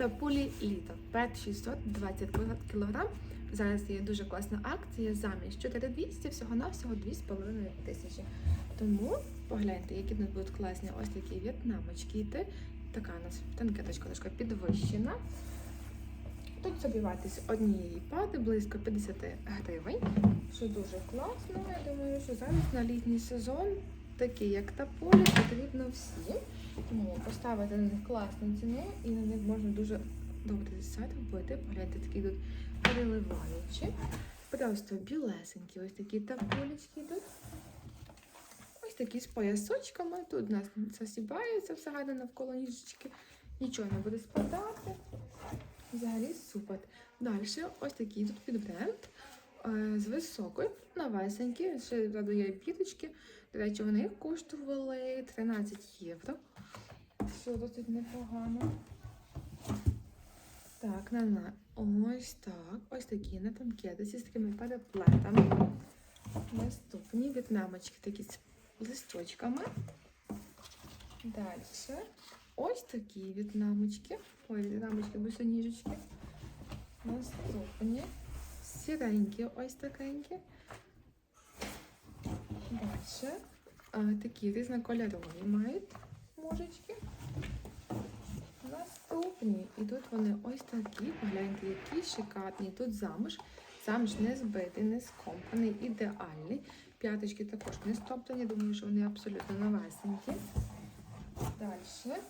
Та пулі літо. Пет 620 кг. Зараз є дуже класна акція. Замість 4200 всього навсього 2,5 тисячі. Тому погляньте, які тут будуть класні ось такі в'єтнамочки йти. Така у нас танкеточка трошки підвищена. Тут собі однієї пади близько 50 гривень, що дуже класно. Я думаю, що зараз на літній сезон, такі як та полі, потрібно всім. Тому поставити на них класну ціну і на них можна дуже добре сайт вбити. Погляньте, такі тут переливаючі. Просто білесенькі, ось такі таполічки йдуть. Ось такі з поясочками. Тут у нас засібається гарно навколо ніжечки. Нічого не буде спадати. Взагалі супер. Далі ось такий тут підбренд з високою, новесенькі, ще ззаду є піточки. До речі, вони коштували 13 євро. Що досить непогано. Так, на на. Ось так. Ось такі на танкетиці з такими переплетами. Наступні в'єтнамочки такі з листочками. Далі. Ось такі в'єтнамочки. Ой, в'єтнамочки, босоніжечки. Наступні. Сіренькі, ось такенькі. Далі. А, такі різнокольорові мають мужечки. Наступні. І тут вони ось такі. Погляньте, які шикарні. Тут замш. Замш не збитий, не скомканий, ідеальний. П'яточки також не стоптані. Думаю, що вони абсолютно новесенькі. Далі.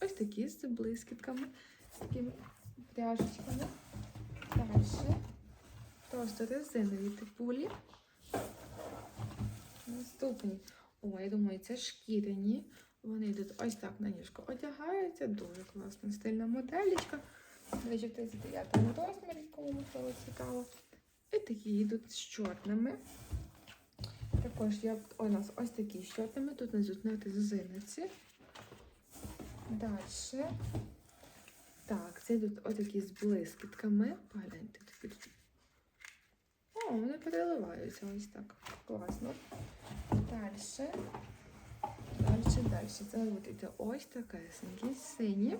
Ось такі з блискітками, з такими пряжечками. Далі. Просто резинові типулі. Наступні. О, я думаю, це шкіряні. Вони йдуть ось так на ніжку одягаються. Дуже класна стильна моделічка. До речі, в 39 розмірі, кому можливо цікаво. І такі йдуть з чорними. Також є у нас ось такі з чорними. Тут внизу на резиниці. Далі. Так, це йдуть ось такі з блискітками. Погляньте, такі тут. О, вони переливаються ось так. Класно. Далі. Далі, далі. Це йти ось такесенькі, сині.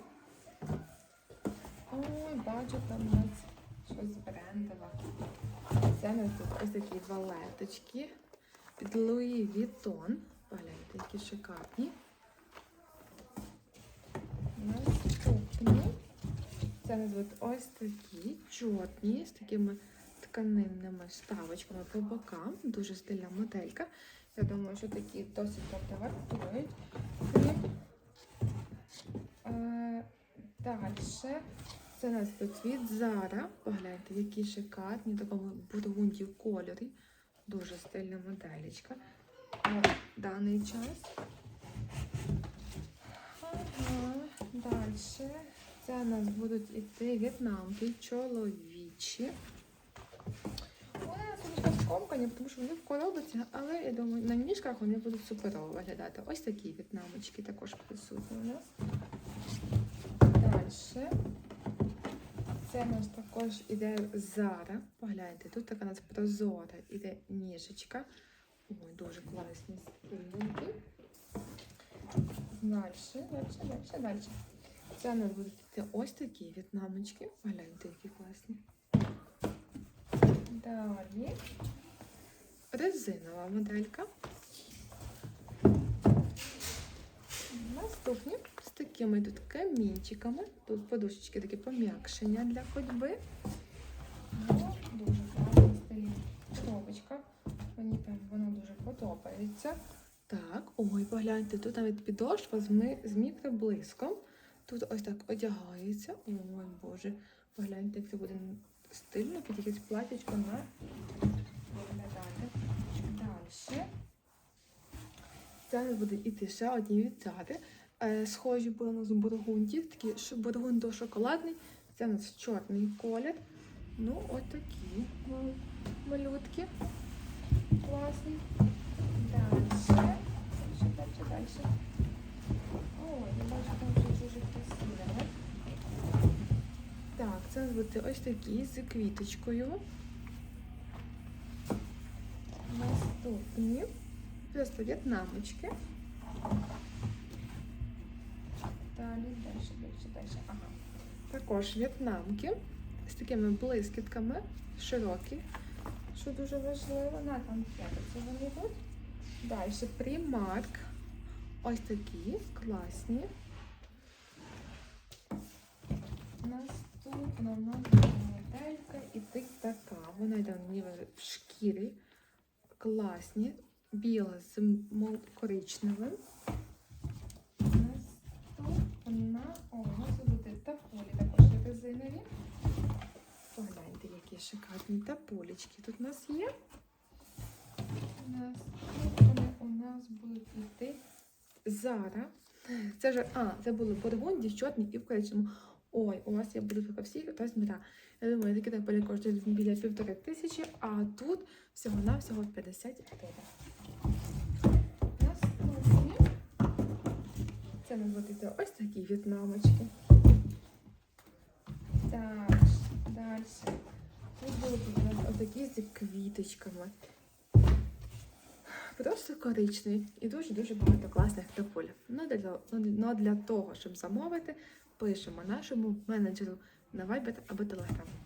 Ой, бачу, там нас щось брендове. Це у нас тут ось такі валеточки під Луї Вітон. Погляньте, які шикарні. Наступні. Це у нас ось такі чорні з такими тканинними вставочками по бокам. Дуже стильна моделька. Я думаю, що такі досить добре вартують. Е, Далі. Це у нас тут від Zara. Погляньте, які шикарні, такому бургунді кольорі. Дуже стильна моделечка. На даний час. Ага, далі. Це у нас будуть іти в'єтнамки чоловічі. Скомкані, тому що вони в коробці, але я думаю, на ніжках вони будуть суперово виглядати. Ось такі в'єтнамочки також присутні у нас. Далі. Це у нас також іде Зара. Погляньте, тут така у нас прозора іде ніжечка. Ой, дуже класні спільники. Далі, далі, далі, далі. Це у нас будуть йти ось такі в'єтнамочки. Погляньте, які класні. Далі. Резинова моделька. Наступні з такими тут камінчиками. Тут подушечки такі пом'якшення для ходьби. Дуже класна стилі коробочка. Мені прям вона дуже подобається. Так, ой, погляньте, тут навіть підошва з, мікроблиском. Тут ось так одягається. Ой, боже, погляньте, як це буде стильно, під якесь платячко на. Далі. Зараз буде іти ще одні відцяти. Е, схожі були у нас бургунді, такі ш- бургундо-шоколадний. Це у нас чорний колір. Ну, от такі малютки. Класні. Далі. Далі, далі. Ой, я бачу, там щось дуже красиве. Так, це буде ось такі з квіточкою. Наступні. Просто в'єтнамочки. Далі, далі, далі, далі. Ага. Також в'єтнамки з такими блискітками, широкі, що дуже важливо. На там це вони йдуть. Далі Primark. Ось такі класні. Наступна нас моделька і тик така. Вона йде в шкірі. Класні. Біла з коричневим. Наступна. О, нас буде таполі також резинові. Погляньте, які шикарні таполічки тут у нас є. Наступне у нас будуть йти Зара. Це ж, а, це були бургунді, чорні і в коричневому. Ой, у вас буду по всіх розмірах. Я думаю, такі таполі коштують біля півтори тисячі, а тут всього-навсього 50 гривень. Наступні. Це нам ось такі в'єтнамочки. Так, далі. Тут будуть у нас отакі з квіточками. Просто коричневі і дуже-дуже багато класних тополів. Ну, для, ну, для того, щоб замовити, пишемо нашому менеджеру на Viber або Telegram.